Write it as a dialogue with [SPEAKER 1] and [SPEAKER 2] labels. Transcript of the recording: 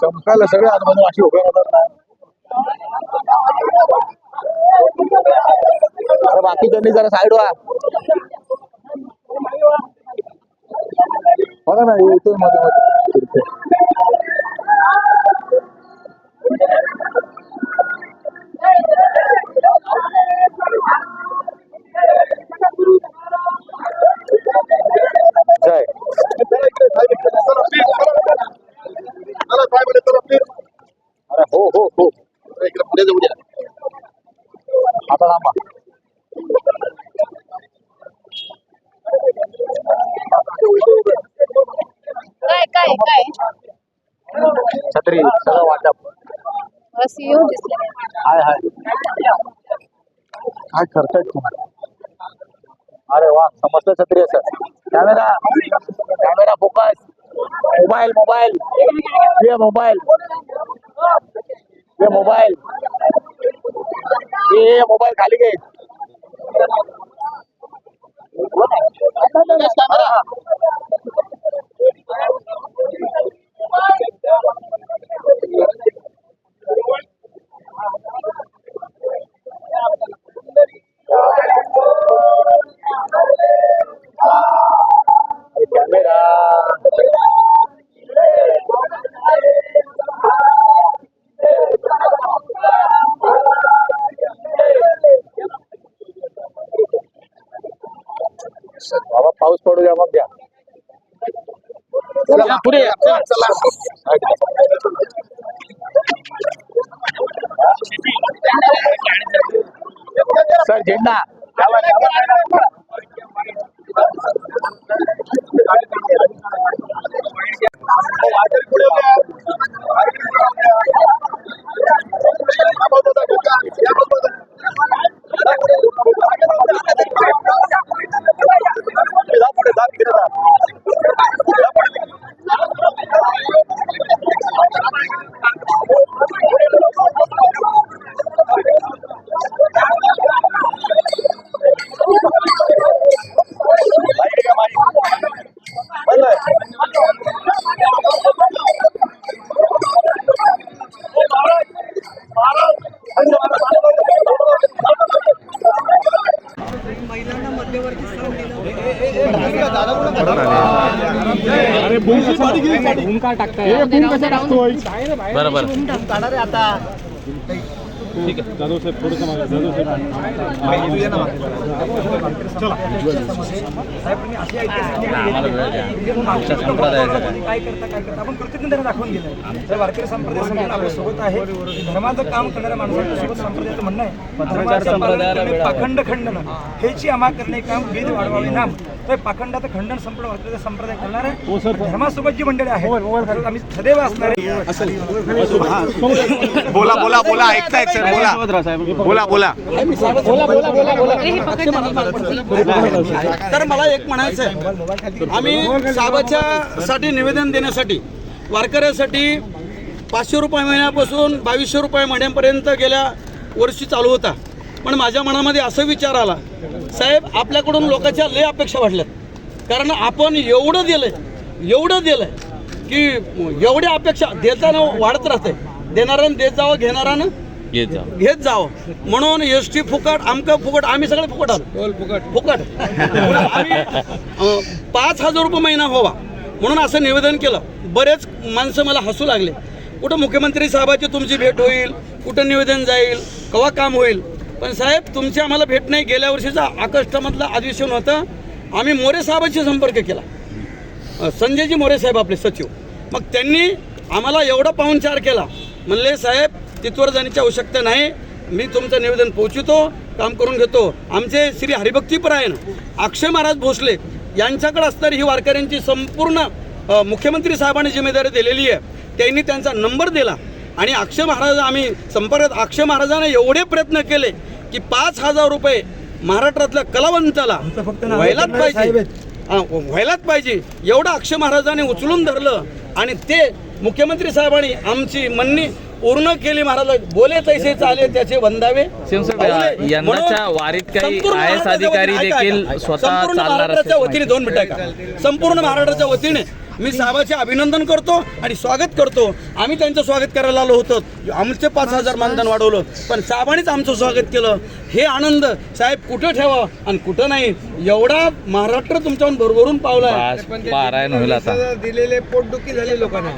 [SPEAKER 1] चमकायला सगळे आजूबाजू अशी उभे राहतात ना अरे बाकी त्यांनी जरा साईड व्हा बघा ना इथून मध्ये मध्ये.
[SPEAKER 2] काय काय?
[SPEAKER 1] छत्री सगळं वाटप
[SPEAKER 2] अशी येऊन दिसले.
[SPEAKER 1] हाय हाय. काय करतायत तुम्ही? अरे वा समजतं छत्री असं camera camera focus mobile mobile. ये मोबाईल. ये मोबाईल. ये मोबाईल खाली घे. बाबा पाऊस पडू द्या मग द्या चला पुढे या. चला सर झेंडा बरोबर
[SPEAKER 3] काय? करता काय करता? आपण कृतज्ञता दाखवून दिलं तर वारकरी संप्रदाय संपूर्ण आपल्यासोबत आहे. धर्माचं काम करणाऱ्या माणसाच्या सोबत संप्रदायाचं म्हणणं आहे. धर्माचं पालन करणे, पाखंड खंडन. हेची आम्हा करणे काम वेद वाढवावे नाम. तर पाखंडाचं खंडन संपूर्ण वारकरी संप्रदाय करणार आहे. धर्मासोबत जी मंडळी आहे तर आम्ही सदैव असणार आहे.
[SPEAKER 4] बोला बोला बोला. ऐकतायत सर. बोला. बोला. बोला
[SPEAKER 5] तर मला एक म्हणायचं आहे आम्ही साहेबाच्या साठी निवेदन देण्यासाठी वारकऱ्यासाठी पाचशे रुपये महिन्यापासून बावीसशे रुपये महिन्यापर्यंत गेल्या वर्षी चालू होता. पण माझ्या मनामध्ये असं विचार आला साहेब आपल्याकडून लोकांच्या लय अपेक्षा वाढल्यात. कारण आपण एवढं दिलंय एवढं दिलंय की एवढ्या अपेक्षा देताना वाढत राहते देणाऱ्यानं देत जावं घेणाऱ्यानं घेत जावं. म्हणून एस टी फुकट आमकं फुकट आम्ही सगळे फुकट आहोत. फुकट. फुकट. पाच हजार रुपये महिना व्हावा. म्हणून असं निवेदन केलं. बरेच माणसं मला हसू लागले. कुठं मुख्यमंत्री साहेबाची तुमची भेट होईल कुठं निवेदन जाईल केव्हा काम होईल. पण साहेब तुमची आम्हाला भेट नाही. गेल्या वर्षीचा ऑगस्टमधलं अधिवेशन होतं. आम्ही मोरे साहेबांशी संपर्क केला. संजयजी मोरे साहेब आपले सचिव. मग त्यांनी आम्हाला एवढा पाहुणचार केला. म्हणले साहेब तिथवर जाण्याची आवश्यकता नाही. मी तुमचं निवेदन पोहोचवतो काम करून घेतो. आमचे श्री हरिभक्तीपरायण अक्षय महाराज भोसले यांच्याकडे असणारी ही वारकऱ्यांची संपूर्ण मुख्यमंत्री साहेबांनी जिम्मेदारी दिलेली आहे. त्यांनी त्यांचा नंबर दिला आणि अक्षय महाराज आम्ही संपर्कात अक्षय महाराजांना एवढे प्रयत्न केले की पाच हजार रुपये महाराष्ट्रातल्या कलावंताला व्हायलाच पाहिजे. व्हायलाच पाहिजे. एवढं अक्षय महाराजांनी उचलून धरलं आणि ते मुख्यमंत्री साहेबांनी आमची म्हणणी पूर्ण केली महाराज बोले तैसे चाले त्याचे वंदावे.
[SPEAKER 6] यंदाच्या वारीत काही
[SPEAKER 5] महाराष्ट्राच्या
[SPEAKER 6] अधिकारी देखील. स्वतः
[SPEAKER 5] संपूर्ण महाराष्ट्राच्या वतीने दोन मिनिटं संपूर्ण महाराष्ट्राच्या वतीने मी साहेबाचे अभिनंदन करतो आणि स्वागत करतो. आम्ही त्यांचं स्वागत करायला आलो होतो. आमचे पाच हजार मानधन वाढवलं. पण साहेबांनीच आमचं स्वागत केलं. हे आनंद साहेब कुठं ठेवा आणि कुठं नाही? एवढा महाराष्ट्र तुमच्याहून भरभरून पावलाय.
[SPEAKER 6] पास- पारायण होईल आता.
[SPEAKER 7] दिलेले पोटदुखी झाली लोकांना.